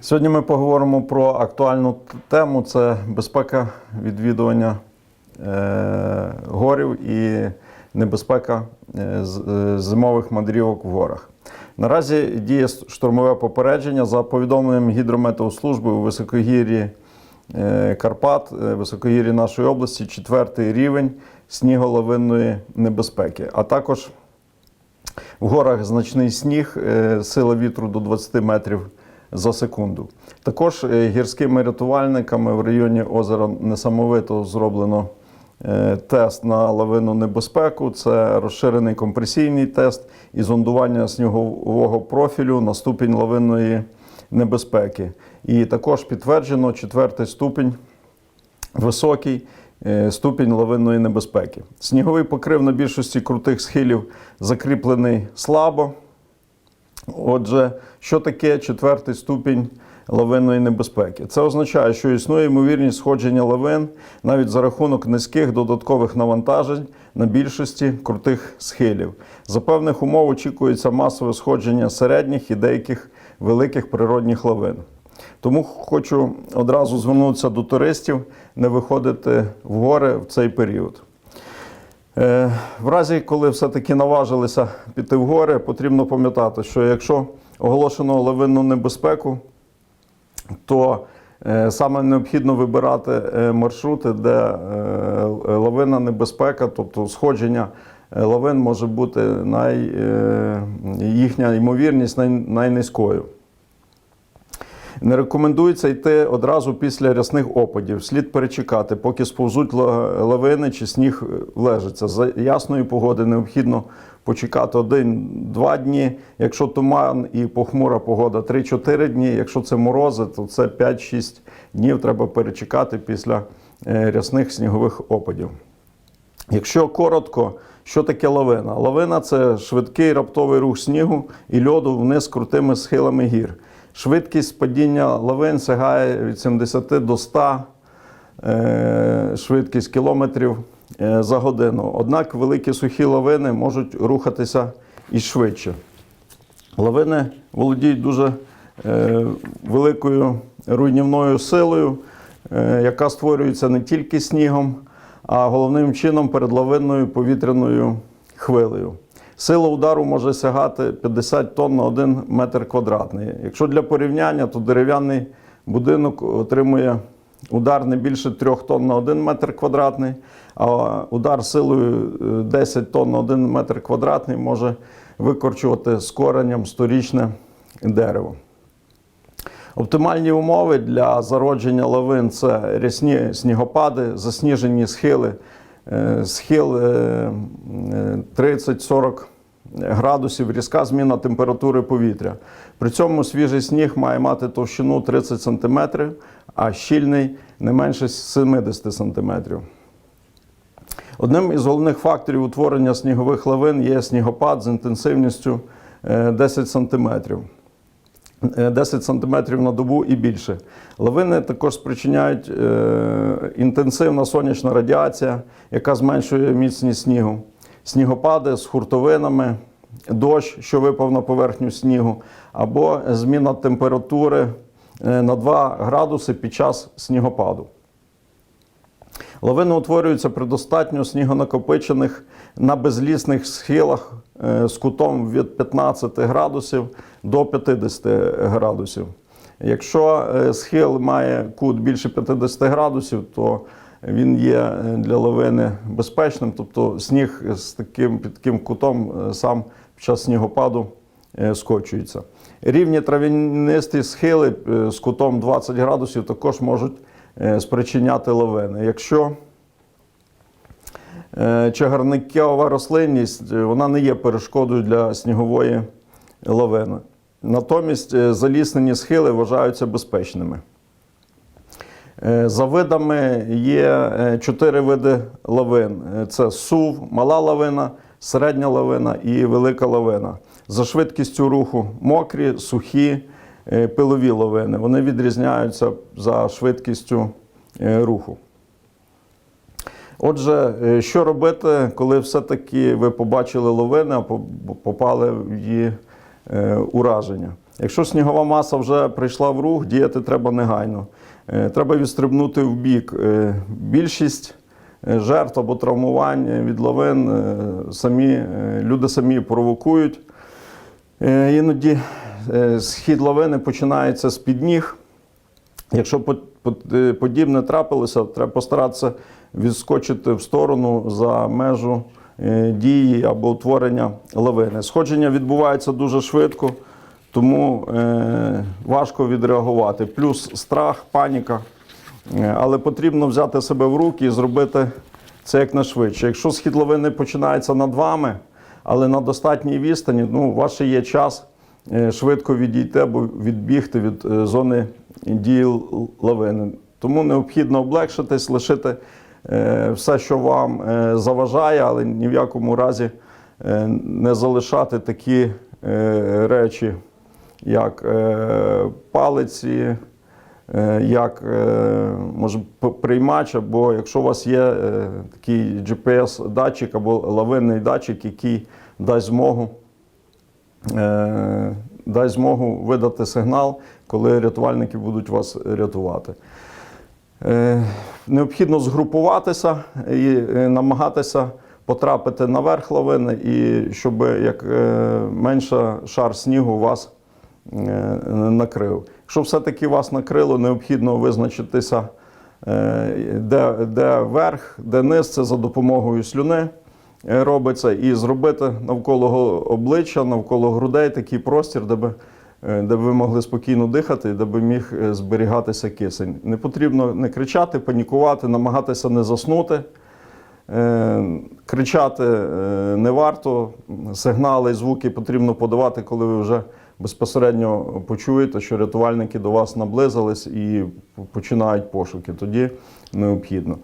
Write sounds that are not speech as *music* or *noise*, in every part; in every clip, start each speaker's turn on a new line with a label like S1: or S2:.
S1: Сьогодні ми поговоримо про актуальну тему: це безпека відвідування е, горів і небезпека е, е, зимових мандрівок в горах. Наразі діє штурмове попередження. За повідомленням гідрометеослужби у високогір'ї Карпат, високогір'ї нашої області, четвертий рівень сніголовинної небезпеки, а також в горах значний сніг, сила вітру до 20 метрів за секунду. Також е, гірськими рятувальниками в районі озера Несамовито зроблено е, тест на лавинну небезпеку. Це розширений компресійний тест і зондування снігового профілю на ступінь лавинної небезпеки. І також підтверджено четвертий ступінь високий е, ступінь лавинної небезпеки. Сніговий покрив на більшості крутих схилів закріплений слабо. Отже, що таке четвертий ступінь лавинної небезпеки? Це означає, що існує ймовірність сходження лавин навіть за рахунок низьких додаткових навантажень на більшості крутих схилів. За певних умов очікується масове сходження середніх і деяких великих природних лавин. Тому хочу одразу звернутися до туристів, не виходити в гори в цей період. Е, В разі, коли все-таки наважилися піти в гори, потрібно пам'ятати, що якщо оголошено лавинну небезпеку, то е, саме необхідно вибирати е, маршрути, де лавинна небезпека, тобто сходження лавин може бути най, їхня ймовірність най, найнизькою. Не рекомендується йти одразу після рясних опадів. Слід перечекати, поки сповзуть лавини чи сніг влежиться. За ясної погоди необхідно почекати один-два дні. Якщо туман і похмура погода 3-4 дні. Якщо це морози, то це 5-6 днів треба перечекати після е, рясних снігових опадів. Якщо коротко, що таке лавина? Лавина це швидкий раптовий рух снігу і льоду вниз крутими схилами гір. Швидкість падіння лавин сягає від 70 до 100 е, швидкість кілометрів е, за годину. Однак великі сухі лавини можуть рухатися і швидше. Лавини володіють дуже е, великою руйнівною силою, яка створюється не тільки снігом, а головним чином перед лавинною повітряною хвилею. Сила удару може сягати 50 тонн на 1 метр квадратний. Якщо для порівняння, то дерев'яний будинок отримує удар не більше 3 тонн на 1 метр квадратний, а удар силою е, 10 тонн на 1 метр квадратний може викорчувати з коренем сторічне дерево. Оптимальні умови для зародження лавин це рясні снігопади, засніжені схили, е, схил е, е, 30-40 градусів, різка зміна температури повітря. При цьому свіжий сніг має мати товщину 30 см, а щільний не менше 70 см. Одним із головних факторів утворення снігових лавин є снігопад з інтенсивністю е, 10 см. 10 см на добу і більше. Лавини також спричиняють е, інтенсивна сонячна радіація, яка зменшує міцність снігу, снігопади з хуртовинами, дощ, що випав на поверхню снігу, або зміна температури е, на 2 градуси під час снігопаду. Лавини утворюються при достатньо снігонакопичених на безлісних схилах е, з кутом від 15 градусів до 50 градусів. Якщо е, схил має кут більше 50 градусів, то він є е, для лавини безпечним, тобто сніг з таким під таким кутом сам під час снігопаду скочується. Рівні трав'янисті схили з кутом 20 градусів також можуть спричиняти лавини. Якщо е, чагарникова рослинність е, вона не є перешкодою для снігової лавини. Натомість е, заліснені схили вважаються безпечними. Е, За видами є е, чотири види лавин: Е, це сув, мала лавина, середня лавина і велика лавина. За швидкістю руху мокрі, сухі, е, пилові лавини. Вони відрізняються за швидкістю е, руху. Отже, е, що робити, коли все-таки ви побачили лавини, а попали в її е, ураження? Якщо снігова маса вже прийшла в рух, діяти треба негайно. Е, Треба відстрибнути в бік. Е, Більшість е, жертв або травмувань е, від лавин е, самі, е, люди самі провокують. Е, Іноді е, схід лавини починається з під ніг. Якщо е, подібне трапилося, треба постаратися відскочити в сторону за межу е, дії або утворення лавини. Сходження відбувається дуже швидко, тому е, важко відреагувати. Плюс страх, паніка. Е, Але потрібно взяти себе в руки і зробити це якнайшвидше. Якщо схід лавини починається над вами, але на достатній відстані, ну, у вас ще є час е, швидко відійти або відбігти від е, зони дії лавини. Тому необхідно облегшитись, лишити е, все, що вам е, заважає, але ні в якому разі е, не залишати такі е, речі, як е, палиці, е, як е, може приймач, або якщо у вас є е, такий GPS-датчик або лавинний датчик, який дасть змогу, е, дасть змогу видати сигнал, коли рятувальники будуть вас рятувати. Е, Необхідно згрупуватися і е, намагатися потрапити на верх лавини, і щоб як е, менше шар снігу вас е, накрив. Якщо все-таки вас накрило, необхідно визначитися, е, де, де верх, де низ, це за допомогою слюни е, робиться, і зробити навколо обличчя, навколо грудей такий простір, де би е, де б ви могли спокійно дихати, де би міг е, зберігатися кисень. Не потрібно не кричати, панікувати, намагатися не заснути. Е, Кричати не варто, сигнали звуки потрібно подавати, коли ви вже безпосередньо почуєте, що рятувальники до вас наблизились і починають пошуки. Тоді необхідно.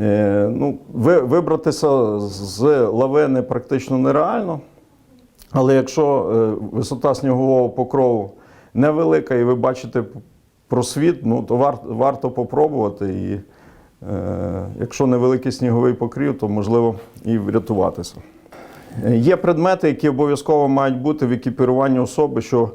S1: Е, Ну, ви- вибратися з лавини практично нереально. Але якщо е, висота снігового покрову невелика і ви бачите просвіт, ну, то вар, варто попробувати. І е, якщо невеликий сніговий покрів, то можливо і врятуватися. Е, Є предмети, які обов'язково мають бути в екіпіруванні особи, що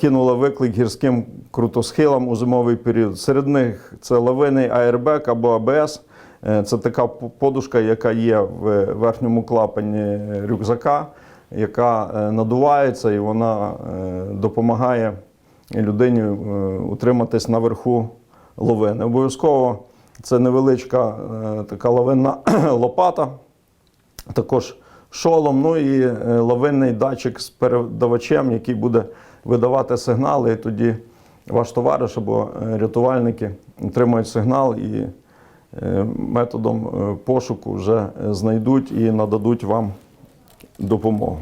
S1: кинула виклик гірським крутосхилам у зимовий період. Серед них це лавинний аербек або АБС. Е, Це така подушка, яка є в верхньому клапані рюкзака, яка е, надувається і вона е, допомагає людині утриматись наверху лавини. Обов'язково це невеличка така лавинна *clears throat* лопата, також шолом, ну і лавинний датчик з передавачем, який буде видавати сигнали, і тоді ваш товариш або рятувальники отримають сигнал і методом е, пошуку вже е, знайдуть і нададуть вам допомогу.